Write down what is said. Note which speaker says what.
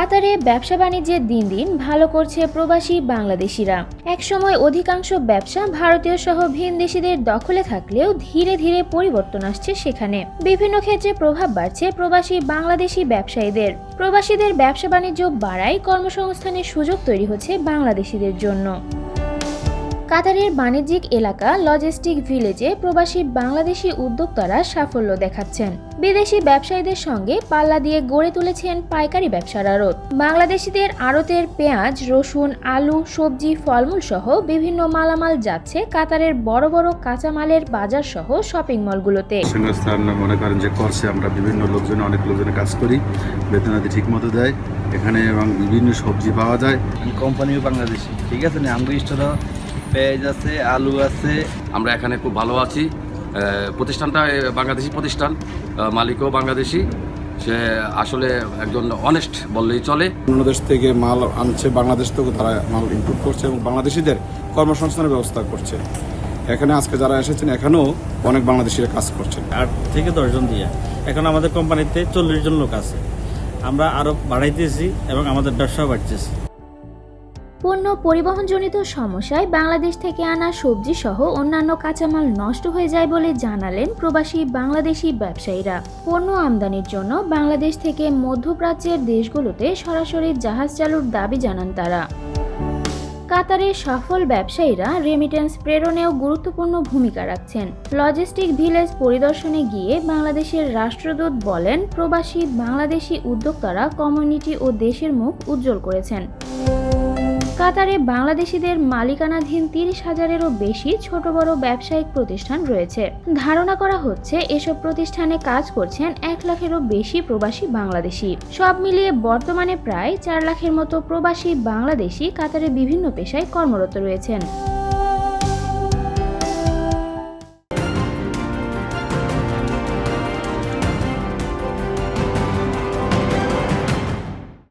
Speaker 1: কাতারে ব্যবসা বাণিজ্যে দিন দিন ভালো করছে প্রবাসী বাংলাদেশিরা। একসময় অধিকাংশ ব্যবসা ভারতীয় সহ ভিনদেশিদের দখলে থাকলেও ধীরে ধীরে পরিবর্তন আসছে সেখানে। বিভিন্ন ক্ষেত্রে প্রভাব বাড়ছে প্রবাসী বাংলাদেশি ব্যবসায়ীদের। প্রবাসীদের ব্যবসা বাণিজ্য বাড়ায় কর্মসংস্থানের সুযোগ তৈরি হচ্ছে বাংলাদেশিদের জন্য। কাতারের বাণিজ্যিক এলাকা লজিস্টিক ভিলেজে প্রবাসী বাংলাদেশি উদ্যোক্তারা সাফল্য দেখাচ্ছেন। বিদেশি ব্যবসায়ীদের সঙ্গে পাল্লা দিয়ে গড়ে তুলেছেন পাইকারি ব্যবসার আড়ত। বাংলাদেশিদের আড়তের পেঁয়াজ রসুন আলু সবজি ফলমূল সহ বিভিন্ন মালামাল যাচ্ছে কাতারের বড় বড় কাঁচামালের বাজার সহ শপিং মলগুলোতে।
Speaker 2: মনে করেন যে করছে আমরা বিভিন্ন লোকজনে অনেক লোকজনে কাজ করি বেতনাদি ঠিক মতো দেয়। এখানে এবং বিভিন্ন সবজি পাওয়া যায়।
Speaker 3: কোম্পানিও বাংলাদেশি ঠিক আছে না? স্টোরও পেঁয়াজ আছে আলু আছে।
Speaker 4: আমরা এখানে খুব ভালো আছি। প্রতিষ্ঠানটা বাংলাদেশি প্রতিষ্ঠান। মালিকও বাংলাদেশি। সে আসলে একজন অনেস্ট বললেই চলে।
Speaker 5: অন্য দেশ থেকে মাল আনছে বাংলাদেশ থেকে তারা মাল ইনপুট করছে এবং বাংলাদেশিদের কর্মসংস্থানের ব্যবস্থা করছে। এখানে আজকে যারা এসেছেন এখানেও অনেক বাংলাদেশিরা কাজ করছেন।
Speaker 6: আট থেকে দশজন দিয়ে। এখন আমাদের কোম্পানিতে চল্লিশ জন লোক আছে। আমরা আরও বাড়াইতেছি এবং আমাদের ব্যবসাও বাড়তেছি।
Speaker 1: পণ্য পরিবহনজনিত সমস্যায় বাংলাদেশ থেকে আনা সবজি সহ অন্যান্য কাঁচামাল নষ্ট হয়ে যায় বলে জানালেন প্রবাসী বাংলাদেশি ব্যবসায়ীরা। পণ্য আমদানির জন্য বাংলাদেশ থেকে মধ্যপ্রাচ্যের দেশগুলোতে সরাসরি জাহাজ চালুর দাবি জানান তারা। কাতারের সফল ব্যবসায়ীরা রেমিটেন্স প্রেরণেও গুরুত্বপূর্ণ ভূমিকা রাখছেন। লজিস্টিক ভিলেজ পরিদর্শনে গিয়ে বাংলাদেশের রাষ্ট্রদূত বলেন, প্রবাসী বাংলাদেশি উদ্যোক্তারা কমিউনিটি ও দেশের মুখ উজ্জ্বল করেছেন। কাতারে বাংলাদেশিদের মালিকানাধীন তিরিশ হাজারেরও বেশি ছোট বড় ব্যবসায়িক প্রতিষ্ঠান রয়েছে। ধারণা করা হচ্ছে, এসব প্রতিষ্ঠানে কাজ করছেন এক লাখেরও বেশি প্রবাসী বাংলাদেশি। সব মিলিয়ে বর্তমানে প্রায় চার লাখের মতো প্রবাসী বাংলাদেশি কাতারে বিভিন্ন পেশায় কর্মরত রয়েছেন।